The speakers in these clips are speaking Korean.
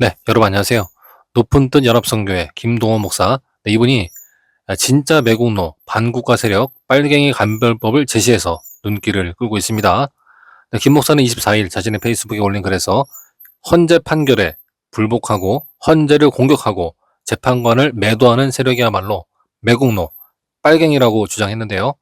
네, 여러분 안녕하세요. 높은 뜻 연합성교회 김동원 목사. 네, 이분이 진짜 매국노 반국가 세력 빨갱이 간별법을 제시해서 눈길을 끌고 있습니다. 네, 김 목사는 24일 자신의 페이스북에 올린 글에서 헌재 판결에 불복하고 헌재를 공격하고 재판관을 매도하는 세력이야말로 매국노 빨갱이라고 주장했는데요.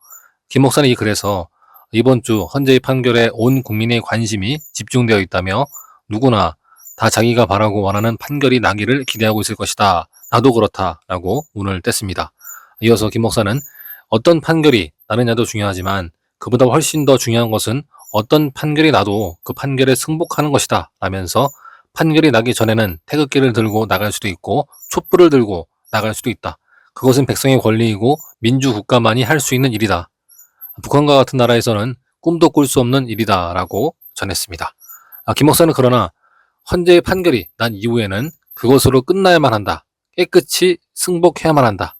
김 목사는 이 글에서 이번 주 헌재의 판결에 온 국민의 관심이 집중되어 있다며 누구나 다 자기가 바라고 원하는 판결이 나기를 기대하고 있을 것이다. 나도 그렇다라고 운을 뗐습니다. 이어서 김 목사는 어떤 판결이 나느냐도 중요하지만 그보다 훨씬 더 중요한 것은 어떤 판결이 나도 그 판결에 승복하는 것이다 라면서 판결이 나기 전에는 태극기를 들고 나갈 수도 있고 촛불을 들고 나갈 수도 있다. 그것은 백성의 권리이고 민주국가만이 할 수 있는 일이다. 북한과 같은 나라에서는 꿈도 꿀 수 없는 일이다 라고 전했습니다. 아, 김 목사는 그러나 헌재의 판결이 난 이후에는 그것으로 끝나야만 한다. 깨끗이 승복해야만 한다.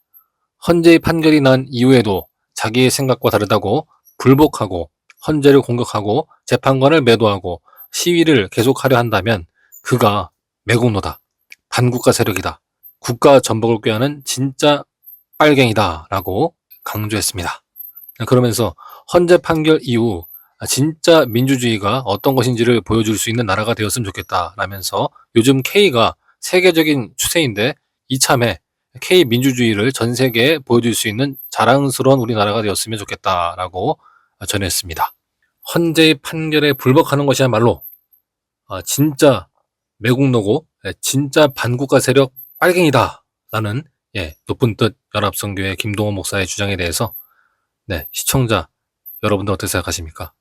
헌재의 판결이 난 이후에도 자기의 생각과 다르다고 불복하고 헌재를 공격하고 재판관을 매도하고 시위를 계속하려 한다면 그가 매국노다. 반국가 세력이다. 국가 전복을 꾀하는 진짜 빨갱이다. 라고 강조했습니다. 그러면서 헌재 판결 이후 진짜 민주주의가 어떤 것인지를 보여줄 수 있는 나라가 되었으면 좋겠다. 라면서 요즘 K가 세계적인 추세인데 이참에 K 민주주의를 전 세계에 보여줄 수 있는 자랑스러운 우리나라가 되었으면 좋겠다라고 전했습니다. 헌재의 판결에 불복하는 것이야말로 아, 진짜 매국노고 예, 진짜 반국가 세력 빨갱이다라는 예, 높은 뜻 연합성교회 김동호 목사의 주장에 대해서 네, 시청자 여러분들 어떻게 생각하십니까?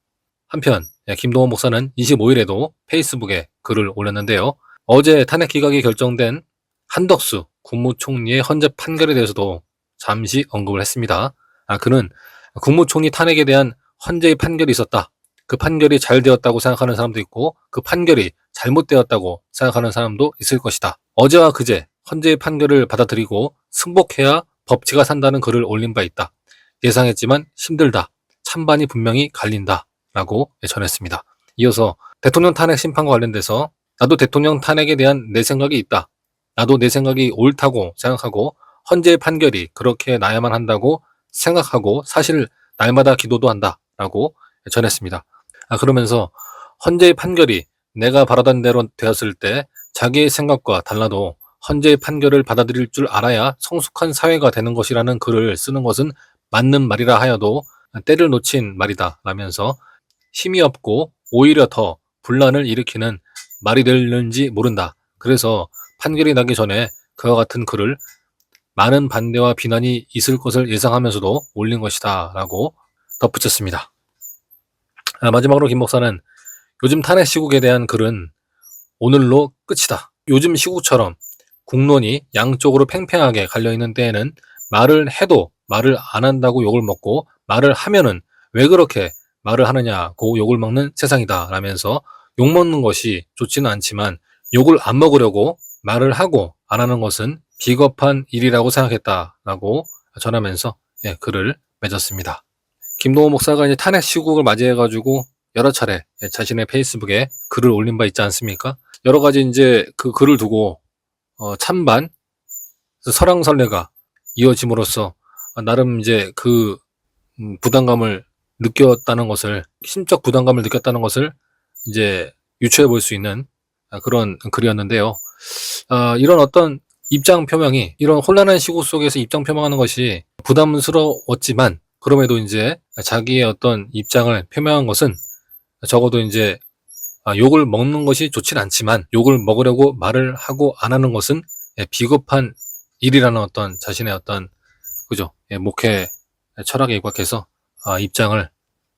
한편 예, 김동호 목사는 25일에도 페이스북에 글을 올렸는데요. 어제 탄핵 기각이 결정된 한덕수 국무총리의 헌재 판결에 대해서도 잠시 언급을 했습니다. 아, 그는 국무총리 탄핵에 대한 헌재의 판결이 있었다. 그 판결이 잘 되었다고 생각하는 사람도 있고 그 판결이 잘못되었다고 생각하는 사람도 있을 것이다. 어제와 그제 헌재의 판결을 받아들이고 승복해야 법치가 산다는 글을 올린 바 있다. 예상했지만 힘들다. 찬반이 분명히 갈린다. 라고 전했습니다. 이어서 대통령 탄핵 심판과 관련돼서 나도 대통령 탄핵에 대한 내 생각이 있다. 나도 내 생각이 옳다고 생각하고 헌재의 판결이 그렇게 나야만 한다고 생각하고 사실 날마다 기도도 한다. 라고 전했습니다. 아, 그러면서 헌재의 판결이 내가 바라던 대로 되었을 때 자기의 생각과 달라도 헌재의 판결을 받아들일 줄 알아야 성숙한 사회가 되는 것이라는 글을 쓰는 것은 맞는 말이라 하여도 때를 놓친 말이다 라면서 힘이 없고 오히려 더 분란을 일으키는 말이 되는지 모른다. 그래서 판결이 나기 전에 그와 같은 글을 많은 반대와 비난이 있을 것을 예상하면서도 올린 것이다 라고 덧붙였습니다. 아, 마지막으로 김 목사는 요즘 탄핵 시국에 대한 글은 오늘로 끝이다. 요즘 시국처럼 국론이 양쪽으로 팽팽하게 갈려있는 때에는 말을 해도 말을 안 한다고 욕을 먹고 말을 하면은 왜 그렇게 말을 하느냐 고 욕을 먹는 세상이다 라면서 욕 먹는 것이 좋지는 않지만 욕을 안 먹으려고 말을 하고 안 하는 것은 비겁한 일이라고 생각했다라고 전하면서 예, 글을 맺었습니다. 김동호 목사가 이제 탄핵 시국을 맞이해가지고 여러 차례 예, 자신의 페이스북에 글을 올린 바 있지 않습니까? 여러 가지 이제 그 글을 두고 어, 찬반 설왕설래가 이어짐으로써 나름 이제 그 음, 부담감을 느꼈다는 것을 심적 부담감을 느꼈다는 것을 이제 유추해 볼 수 있는 그런 글이었는데요. 아, 이런 어떤 입장 표명이 이런 혼란한 시국 속에서 입장 표명하는 것이 부담스러웠지만 그럼에도 이제 자기의 어떤 입장을 표명한 것은 적어도 이제 아, 욕을 먹는 것이 좋진 않지만 욕을 먹으려고 말을 하고 안 하는 것은 예, 비겁한 일이라는 어떤 자신의 어떤 그죠 예, 목회 철학에 입각해서 아, 입장을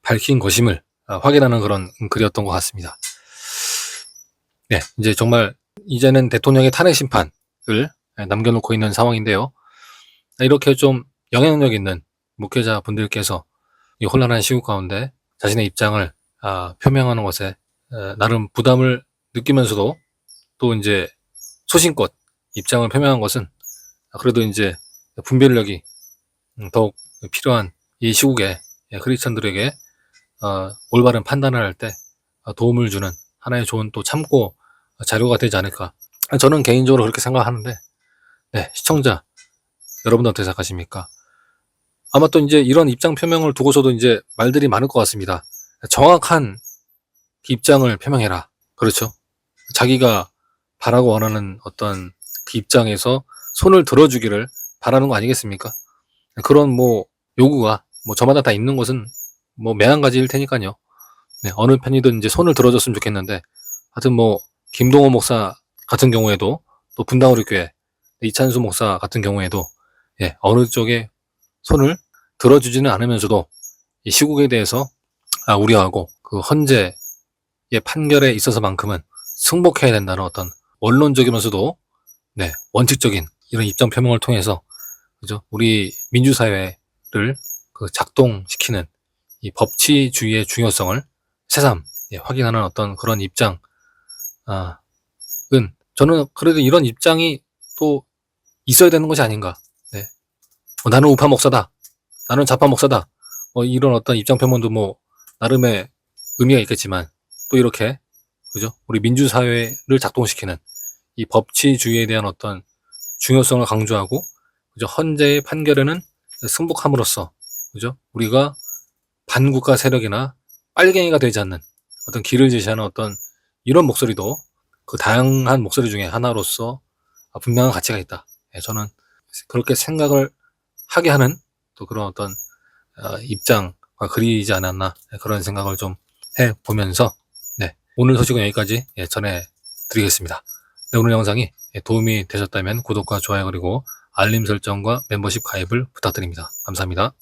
밝힌 것임을 아, 확인하는 그런 글이었던 것 같습니다. 네, 이제 정말 이제는 대통령의 탄핵 심판을 남겨놓고 있는 상황인데요. 이렇게 좀 영향력 있는 목회자 분들께서 이 혼란한 시국 가운데 자신의 입장을 아, 표명하는 것에 에, 나름 부담을 느끼면서도 또 이제 소신껏 입장을 표명한 것은 그래도 이제 분별력이 음, 더욱 필요한 이 시국에 예, 크리스천들에게 어, 올바른 판단을 할 때 도움을 주는 하나의 좋은 또 참고 자료가 되지 않을까 저는 개인적으로 그렇게 생각하는데, 네, 시청자, 여러분들 어떻게 생각하십니까? 아마 또 이제 이런 입장 표명을 두고서도 이제 말들이 많을 것 같습니다. 정확한 입장을 표명해라. 그렇죠. 자기가 바라고 원하는 어떤 그 입장에서 손을 들어주기를 바라는 거 아니겠습니까? 그런 뭐 요구가 뭐 저마다 다 있는 것은 뭐 매한가지일 테니까요. 네, 어느 편이든 이제 손을 들어줬으면 좋겠는데, 하여튼 뭐 김동호 목사 같은 경우에도 또 분당우리 교회 이찬수 목사 같은 경우에도 예, 어느 쪽에 손을 들어주지는 않으면서도 이 시국에 대해서 아, 우려하고 그 헌재의 판결에 있어서만큼은 승복해야 된다는 어떤 원론적이면서도 네, 원칙적인 이런 입장 표명을 통해서 그죠? 우리 민주사회를 그 작동시키는 이 법치주의의 중요성을 새삼 예, 확인하는 어떤 그런 입장, 아, 은 저는 그래도 이런 입장이 또 있어야 되는 것이 아닌가. 네. 뭐 나는 우파 목사다. 나는 좌파 목사다. 뭐 이런 어떤 입장 표명도 뭐 나름의 의미가 있겠지만 또 이렇게 그죠? 우리 민주사회를 작동시키는 이 법치주의에 대한 어떤 중요성을 강조하고 그죠? 헌재의 판결에는 승복함으로써 그죠? 우리가 반국가 세력이나 빨갱이가 되지 않는 어떤 길을 제시하는 어떤 이런 목소리도 그 다양한 목소리 중에 하나로서 분명한 가치가 있다. 예, 저는 그렇게 생각을 하게 하는 또 그런 어떤 어, 입장과 그리지 않았나 예, 그런 생각을 좀 해 보면서 네, 오늘 소식은 여기까지 예, 전해 드리겠습니다. 네, 오늘 영상이 예, 도움이 되셨다면 구독과 좋아요 그리고 알림 설정과 멤버십 가입을 부탁드립니다. 감사합니다.